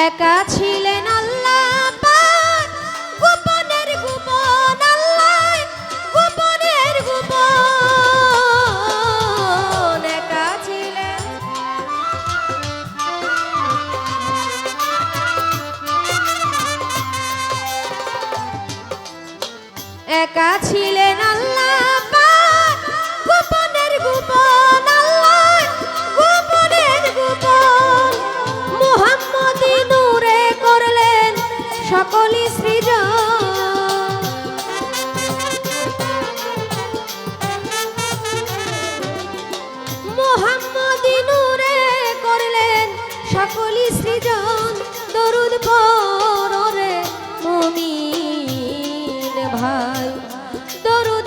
একা ছিল দরুদ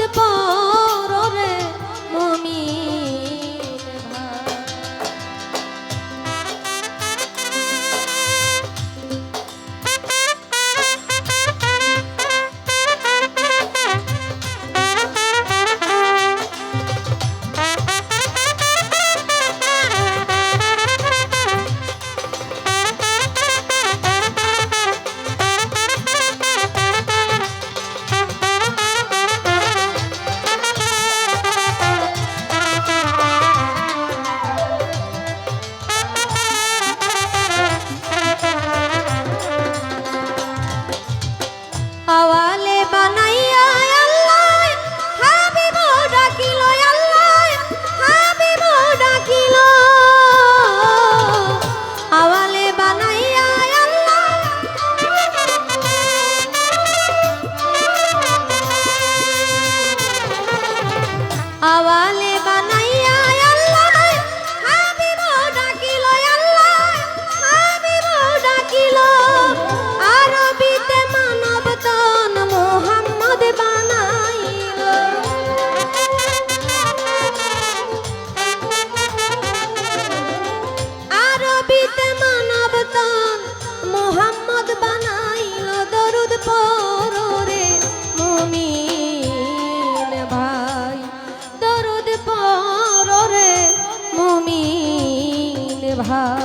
Awa কথা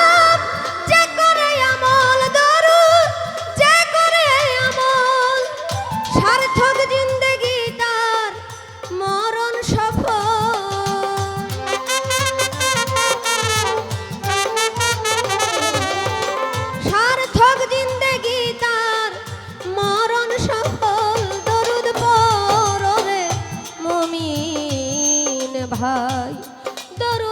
ভাই দরুদ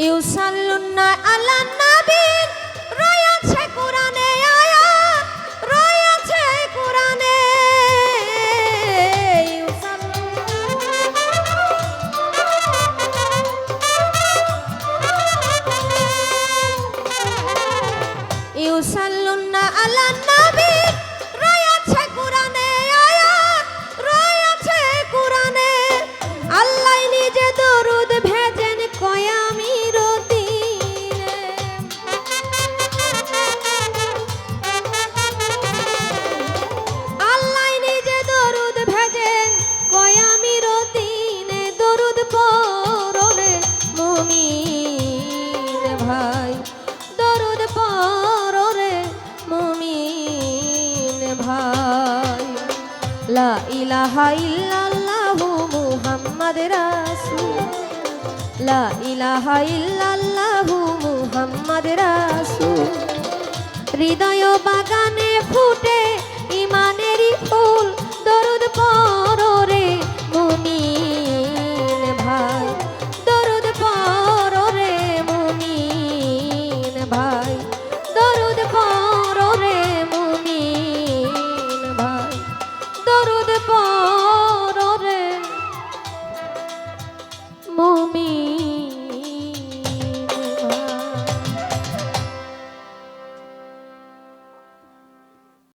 ইউসাল্লুন্না আলা ইলাহা ইল্লাল্লাহু মুহাম্মাদ রাসূল। লা ইলাহা ইল্লাল্লাহু মুহাম্মাদ রাসূল। হৃদয় বাগানে ফুটে ইমানের ফুল, দরুদ পড় পরে মুমি